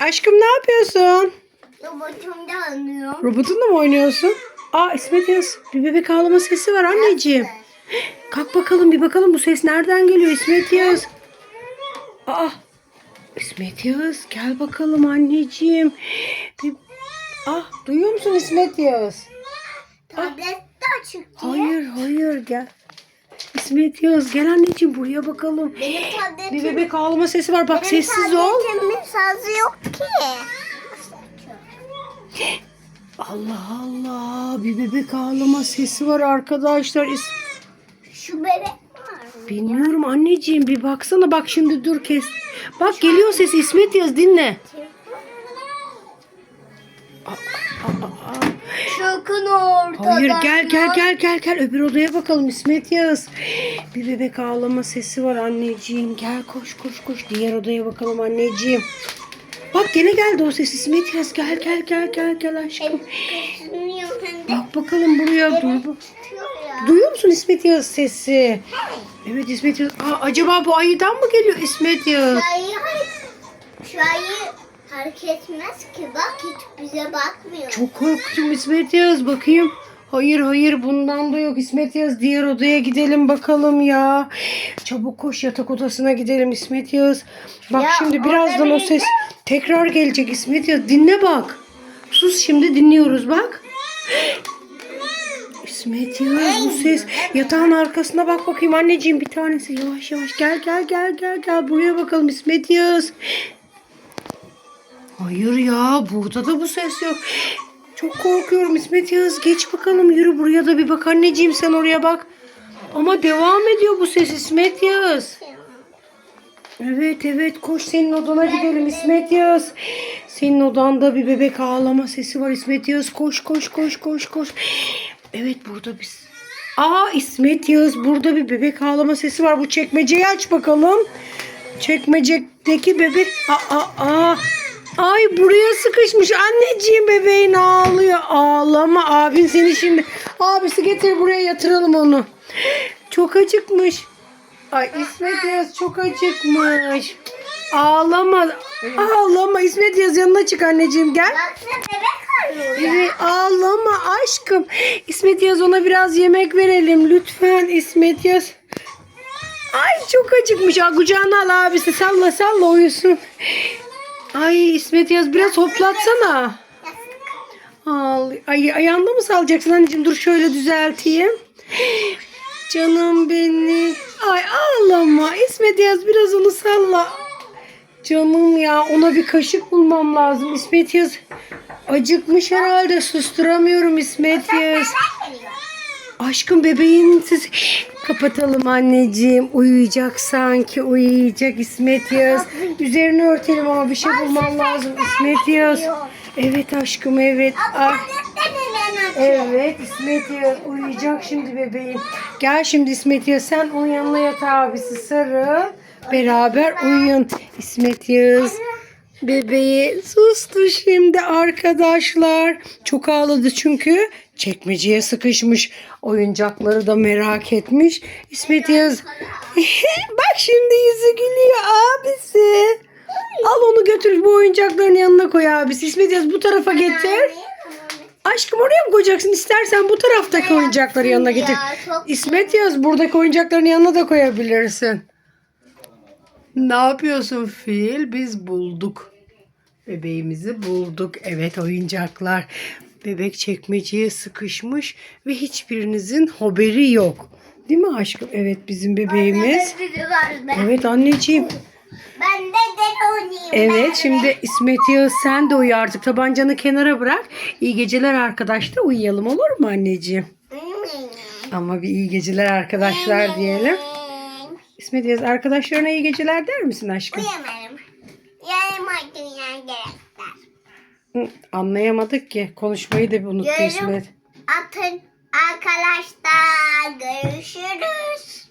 Aşkım ne yapıyorsun? Robotum da anlıyor. Robotunla mı oynuyorsun? Aa İsmet Yaz bir bebek ağlama sesi var anneciğim. Kalk bakalım bir bakalım bu ses nereden geliyor İsmet Yaz? Aa İsmet Yaz gel bakalım anneciğim. Bir... Ah duyuyor musun İsmet Yaz? Tablet de açık diye. Hayır hayır gel. İsmet Yaz gel anneciğim buraya bakalım. Benim Bir bebek ağlama sesi var bak benim sessiz ol. tabletimin sazı yok ki. Allah Allah bir bebek ağlama sesi var arkadaşlar. Şu bebek? Bilmiyorum anneciğim bir baksana bak şimdi dur kes. Bak geliyor ses İsmet yaz dinle. Çökün ortadan. Hayır gel gel gel gel gel öbür odaya bakalım İsmet yaz. Bir bebek ağlama sesi var anneciğim. Gel koş koş koş diğer odaya bakalım anneciğim. Bak gene geldi o ses İsmet yaz gel gel gel gel gel aşkım. Bak bakalım buraya dur. Duyuyor musun İsmet yaz sesi? Evet İsmet yaz. Aa, acaba bu ayıdan mı geliyor İsmet yaz? Şu ayı, şu ayı hareket etmez ki. Bak hiç bize bakmıyor. Çok korktum İsmet Yaz bakayım. Hayır hayır bundan da yok İsmet Yaz. Diğer odaya gidelim bakalım ya. Çabuk koş yatak odasına gidelim İsmet Yaz. Bak Ya, şimdi birazdan o ses tekrar gelecek İsmet Yaz. Dinle bak. Sus şimdi dinliyoruz bak. İsmet Yaz bu ses. Yatağın arkasına bak bakayım anneciğim bir tanesi. Yavaş yavaş gel gel gel gel gel. Buraya bakalım İsmet Yaz. Hayır ya burada da bu ses yok. Çok korkuyorum İsmet Yağız. Geç bakalım yürü buraya da bir bak anneciğim sen oraya bak. Ama devam ediyor bu ses İsmet Yağız. Evet evet koş senin odana gidelim İsmet Yağız. Senin odanda bir bebek ağlama sesi var İsmet Yağız. Koş koş koş koş koş. Evet burada biz. Aa İsmet Yağız burada bir bebek ağlama sesi var. Bu çekmeceyi aç bakalım. Çekmecedeki bebek. Aa, aa, aa. Ay buraya sıkışmış. Anneciğim bebeğin ağlıyor. Ağlama abin seni şimdi. Abisi getir buraya yatıralım onu. Çok acıkmış. Ay İsmet Yaz çok acıkmış. Ağlama. Ağlama İsmet Yaz yanına çık anneciğim gel. Evet, ağlama aşkım. İsmet Yaz ona biraz yemek verelim lütfen İsmet Yaz. Ay çok acıkmış. Kucağına al abisi salla salla uyusun. Ay İsmet Yaz biraz hoplatsana. Al, ay, ayağında mı salacaksın anneciğim? Dur şöyle düzelteyim. Canım beni. Ay ağlama. İsmet Yaz biraz onu salla. Canım ya ona bir kaşık bulmam lazım. İsmet Yaz acıkmış herhalde. Susturamıyorum İsmet Yaz. Aşkım bebeğin sesi. Kapatalım anneciğim. Uyuyacak sanki. Uyuyacak İsmet Yaz. Üzerini örtelim ama bir şey bulmam lazım İsmet Yaz. Evet aşkım evet. Açıyor. Evet İsmet Yaz uyuyacak şimdi bebeğim. Gel şimdi İsmet Yaz sen onun yanına yat abisi sarıl. Beraber uyuyun İsmet Yaz. Bebeği sustu şimdi arkadaşlar. Çok ağladı çünkü çekmeceye sıkışmış. Oyuncakları da merak etmiş. İsmet Yaz. Bak şimdi yüzü gülüyor abisi. Al onu götür bu oyuncakların yanına koy abisi. İsmet Yaz bu tarafa getir. Aşkım oraya mı koyacaksın? İstersen bu taraftaki oyuncakları yanına getir. İsmet yaz buradaki oyuncakların yanına da koyabilirsin. Ne yapıyorsun fil? Biz bulduk. Bebeğimizi bulduk. Evet oyuncaklar. Bebek çekmeceye sıkışmış ve hiçbirinizin haberi yok. Değil mi aşkım? Evet bizim bebeğimiz. Evet anneciğim. Ben de oynayayım. Evet şimdi İsmet Yağız sen de uyu artık. Tabancanı kenara bırak. İyi geceler arkadaşlar. Uyuyalım olur mu anneciğim? Ama bir iyi geceler arkadaşlar diyelim. İsmet Yağız arkadaşlarına iyi geceler der misin aşkım? Uyumadım. Yarım dünya gerekler. Hı, Anlayamadık ki. Konuşmayı da unuttu Yarım İsmet. atın arkadaşlar. Görüşürüz.